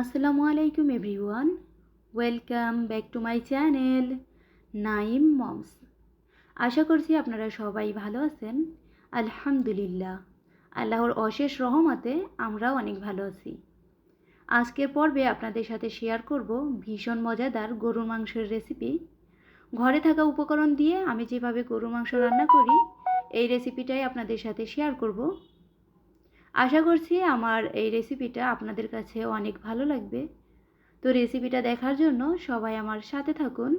আসসালামু আলাইকুম everyone. Welcome back to my channel Naim moms. আশা করছি আপনারা সবাই ভালো আছেন। আলহামদুলিল্লাহ। আল্লাহর অশেষ রহমতে আমরাও অনেক ভালো আছি। আজকের পর্বে আপনাদের সাথে শেয়ার করব ভীষণ মজাদার গরুর মাংসের রেসিপি ঘরে থাকা উপকরণ দিয়ে আমি যেভাবে গরুর মাংস রান্না করি, এই রেসিপিটাই আপনাদের সাথে শেয়ার করব। আশা করছি আমার এই রেসিপিটা আপনাদের কাছে অনেক ভালো লাগবে। তো রেসিপিটা দেখার জন্য সবাই আমার সাথে থাকুন।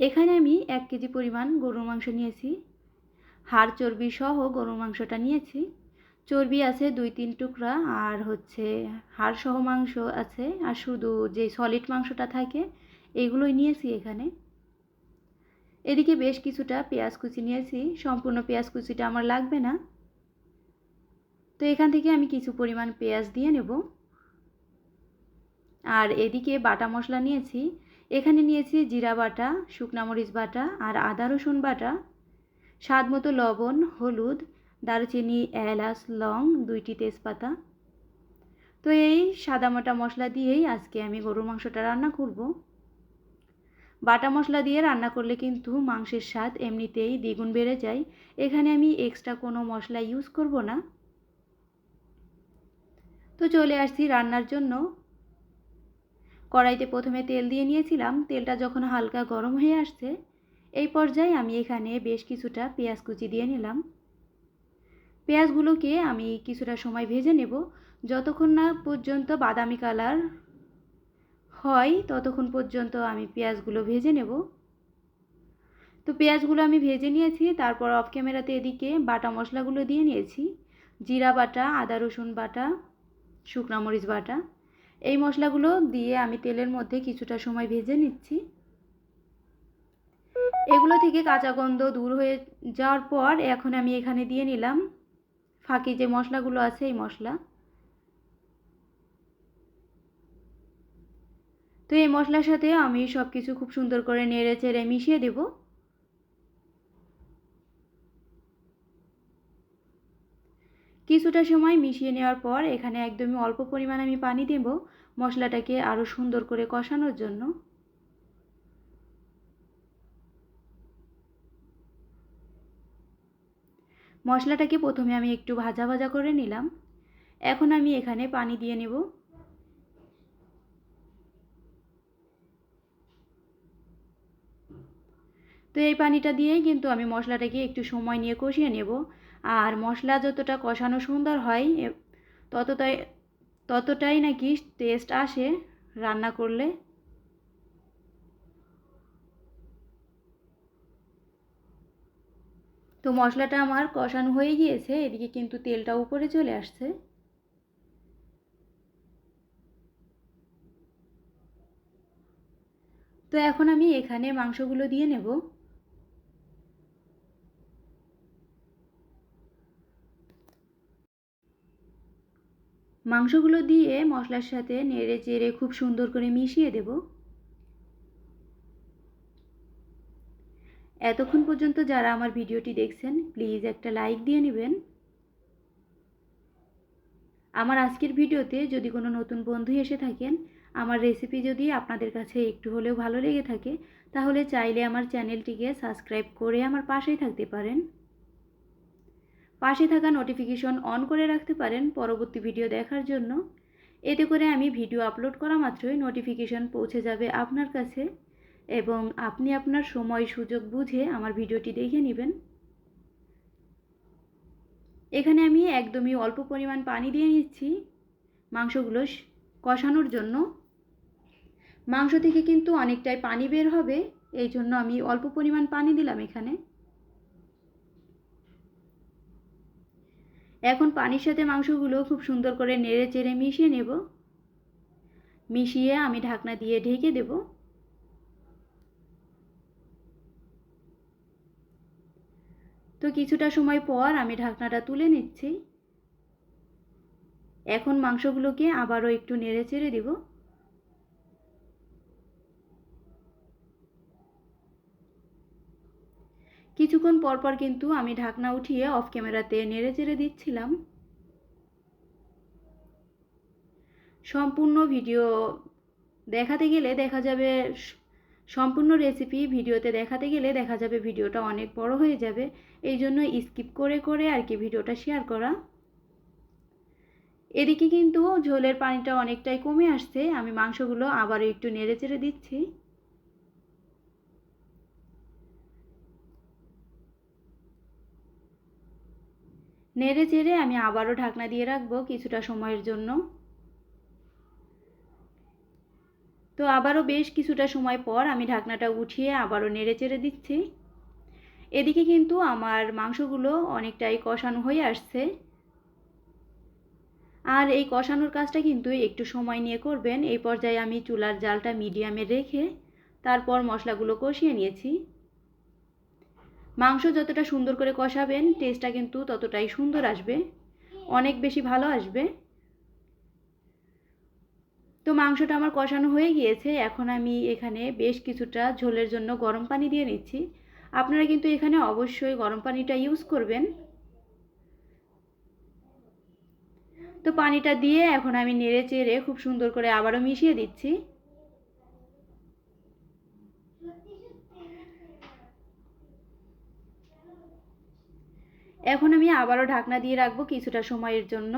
এখানে আমি এক কেজি পরিমাণ গরুর মাংস নিয়েছি। হাড় চর্বি সহ গরুর মাংসটা নিয়েছি। চর্বি আছে দুই তিন টুকরা আর হচ্ছে হাড় সহ মাংস আছে আর শুধু যে সলিড মাংসটা থাকে এইগুলোই নিয়েছি এখানে। এদিকে বেশ কিছুটা পেঁয়াজ কুচি নিয়েছি। সম্পূর্ণ পেঁয়াজ কুচিটা আমার লাগবে না। তো এখান থেকে আমি কিছু পরিমাণ পেঁয়াজ দিয়ে নেব। আর এদিকে বাটা মশলা নিয়েছি। এখানে নিয়েছি জিরা বাটা, শুকনা মরিচ বাটা আর আদা রসুন বাটা। স্বাদ মতো লবণ, হলুদ, দারুচিনি, এলাচ, লং, দুইটি তেজপাতা। তো এই সাদামাটা মশলা দিয়েই আজকে আমি গরুর মাংসটা রান্না করব। বাটা মশলা দিয়ে রান্না করলে কিন্তু মাংসের স্বাদ এমনিতেই দ্বিগুণ বেড়ে যায়। এখানে আমি এক্সট্রা কোনো মশলা ইউজ করব না। তো চলে আসছি রান্নার জন্য। কড়াইতে প্রথমে তেল দিয়ে নিয়েছিলাম। তেলটা যখন হালকা গরম হয়ে আসছে, এই পর্যায়ে আমি এখানে বেশ কিছুটা পেঁয়াজ কুচি দিয়ে নিলাম। পেঁয়াজগুলোকে আমি কিছুটা সময় ভেজে নেব। যতক্ষণ না পর্যন্ত বাদামি কালার হয়, ততক্ষণ পর্যন্ত আমি পেঁয়াজগুলো ভেজে নেব। তো পেঁয়াজগুলো আমি ভেজে নিয়েছি, তারপর অফ ক্যামেরাতে এদিকে বাটা মশলাগুলো দিয়ে নিয়েছি। জিরা বাটা, আদা রসুন বাটা শুকনো মরিচ বাটা। এই মশলাগুলো দিয়ে আমি তেলের মধ্যে কিছুটা সময় ভেজে নিচ্ছি। এগুলো থেকে কাঁচা গন্ধ দূর হয়ে যাওয়ার পর এখন আমি এখানে দিয়ে নিলাম ফাঁকি যে মশলাগুলো আছে এই মশলা। তো এই মশলার সাথে আমি সব কিছু খুব সুন্দর করে নেড়ে চেড়ে মিশিয়ে দেবো। কিছুটা সময় মিশিয়ে নেওয়ার পর এখানে একদমই অল্প পরিমাণ আমি পানি দেব মশলাটাকে আরও সুন্দর করে কষানোর জন্য। মশলাটাকে প্রথমে আমি একটু ভাজা ভাজা করে নিলাম। এখন আমি এখানে পানি দিয়ে নেব। তো এই পানিটা দিয়েই কিন্তু আমি মশলাটাকে একটু সময় নিয়ে কষিয়ে নেব। আর মশলা যতটা কষানো সুন্দর হয় ততটাই ততটাই নাকি টেস্ট আসে রান্না করলে। তো মশলাটা আমার কষানো হয়ে গিয়েছে, এদিকে কিন্তু তেলটা উপরে চলে আসছে। তো এখন আমি এখানে মাংসগুলো দিয়ে নেব। মাংসগুলো দিয়ে মশলার সাথে নেড়ে চেড়ে খুব সুন্দর করে মিশিয়ে দেব। এতক্ষণ পর্যন্ত যারা আমার ভিডিওটি দেখছেন, প্লিজ একটা লাইক দিয়ে নেবেন। আমার আজকের ভিডিওতে যদি কোনো নতুন বন্ধু এসে থাকেন, আমার রেসিপি যদি আপনাদের কাছে একটু হলেও ভালো লেগে থাকে, তাহলে চাইলে আমার চ্যানেলটিকে সাবস্ক্রাইব করে আমার পাশেই থাকতে পারেন। পাশে থাকা নোটিফিকেশন অন করে রাখতে পারেন পরবর্তী ভিডিও দেখার জন্য। এতে করে আমি ভিডিও আপলোড করা মাত্রই নোটিফিকেশন পৌঁছে যাবে আপনার কাছে এবং আপনি আপনার সময় সুযোগ বুঝে আমার ভিডিওটি দেখে নেবেন। এখানে আমি একদমই অল্প পরিমাণ পানি দিয়ে নিচ্ছি মাংসগুলো কষানোর জন্য। মাংস থেকে কিন্তু অনেকটাই পানি বের হবে এই জন্য আমি অল্প পরিমাণ পানি দিলাম এখানে। এখন পানির সাথে মাংসগুলো খুব সুন্দর করে নেড়ে চেড়ে মিশিয়ে নেব। মিশিয়ে আমি ঢাকনা দিয়ে ঢেকে দেব। তো কিছুটা সময় পর আমি ঢাকনাটা তুলে নিচ্ছি। এখন মাংসগুলোকে আবারও একটু নেড়ে চেড়ে দেব। কিছুক্ষণ পরপর কিন্তু আমি ঢাকনা উঠিয়ে অফ ক্যামেরাতে নেড়ে চেড়ে দিচ্ছিলাম। সম্পূর্ণ ভিডিও দেখাতে গেলে দেখা যাবে, সম্পূর্ণ রেসিপি ভিডিওতে দেখাতে গেলে দেখা যাবে ভিডিওটা অনেক বড় হয়ে যাবে। এই জন্য স্কিপ করে করে আর কি ভিডিওটা শেয়ার করা। এদিকে কিন্তু ঝোলের পানিটা অনেকটাই কমে আসছে, আমি মাংসগুলো আবারও একটু নেড়ে চেড়ে দিচ্ছি। নেড়ে চেড়ে আমি আবারও ঢাকনা দিয়ে রাখব কিছুটা সময়ের জন্য। তো আবারও বেশ কিছুটা সময় পর আমি ঢাকনাটা উঠিয়ে আবারও নেড়ে চেড়ে দিচ্ছি। এদিকে কিন্তু আমার মাংসগুলো অনেকটাই কষানো হয়ে আসছে। আর এই কষানোর কাজটা কিন্তু একটু সময় নিয়ে করবেন। এই পর্যায়ে আমি চুলার জালটা মিডিয়ামে রেখে তারপর মশলাগুলো কষিয়ে নিয়েছি। মাংস যতটা সুন্দর করে কষাবেন টেস্টটা কিন্তু ততটাই সুন্দর আসবে। অনেক বেশি ভালো আসবে। তো মাংসটা আমার কষানো হয়ে গিয়েছে। এখন আমি এখানে বেশ কিছুটা ঝোলের জন্য গরম পানি দিয়ে নিচ্ছি। আপনারা কিন্তু এখানে অবশ্যই গরম পানিটা ইউজ করবেন। তো পানিটা দিয়ে এখন আমি নেড়ে চেড়ে খুব সুন্দর করে আবারও মিশিয়ে দিচ্ছি। এখন আমি আবারও ঢাকনা দিয়ে রাখব কিছুটা সময়ের জন্য।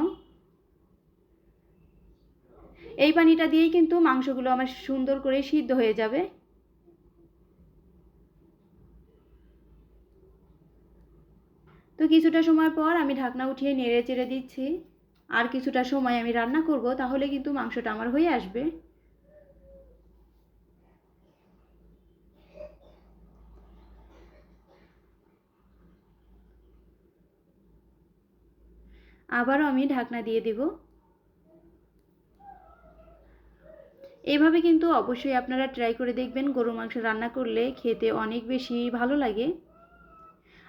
এই পানিটা দিয়েই কিন্তু মাংসগুলো আমার সুন্দর করে সিদ্ধ হয়ে যাবে। তো কিছুটা সময় পর আমি ঢাকনা উঠিয়ে নেড়ে চেড়ে দিচ্ছি। আর কিছুটা সময় আমি রান্না করব, তাহলে কিন্তু মাংসটা আমার হয়ে আসবে। আবারও আমি ঢাকনা দিয়ে দিব। এভাবে কিন্তু অবশ্যই আপনারা ট্রাই করে দেখবেন গরু মাংস রান্না করলে খেতে অনেক বেশি ভালো লাগে।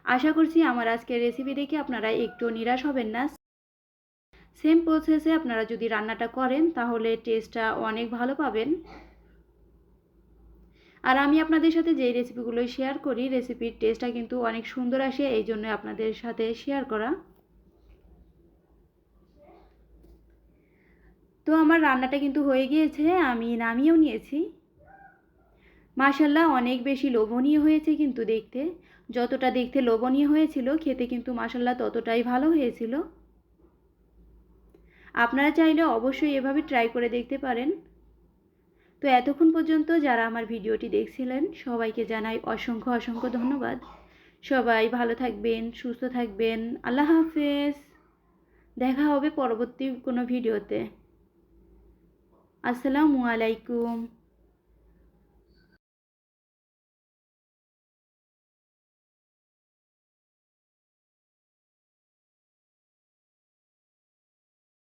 আশা করছি আমার আজকের রেসিপি দেখে আপনারা একটু নিরাশ হবেন না। সেম প্রসেসে আপনারা যদি রান্নাটা করেন তাহলে টেস্টটা অনেক ভালো পাবেন। আর আমি আপনাদের সাথে যেই রেসিপিগুলো শেয়ার করি রেসিপির টেস্টটা কিন্তু অনেক সুন্দর আসে এই জন্য আপনাদের সাথে শেয়ার করা। তো আমার রান্নাটা কিন্তু হয়ে গিয়েছে, আমি নামিয়েও নিয়েছি। মাসাল্লাহ অনেক বেশি লোভনীয় হয়েছে কিন্তু দেখতে। যতটা দেখতে লোভনীয় হয়েছিল, খেতে কিন্তু মাসাল্লাহ ততটাই ভালো হয়েছিল। আপনারা চাইলে অবশ্যই এভাবে ট্রাই করে দেখতে পারেন। তো এতক্ষণ পর্যন্ত যারা আমার ভিডিওটি দেখছিলেন, সবাইকে জানাই অসংখ্য অসংখ্য ধন্যবাদ। সবাই ভালো থাকবেন, সুস্থ থাকবেন, আল্লাহ হাফেজ। দেখা হবে পরবর্তী কোনো ভিডিওতে। আসসালামু আলাইকুম।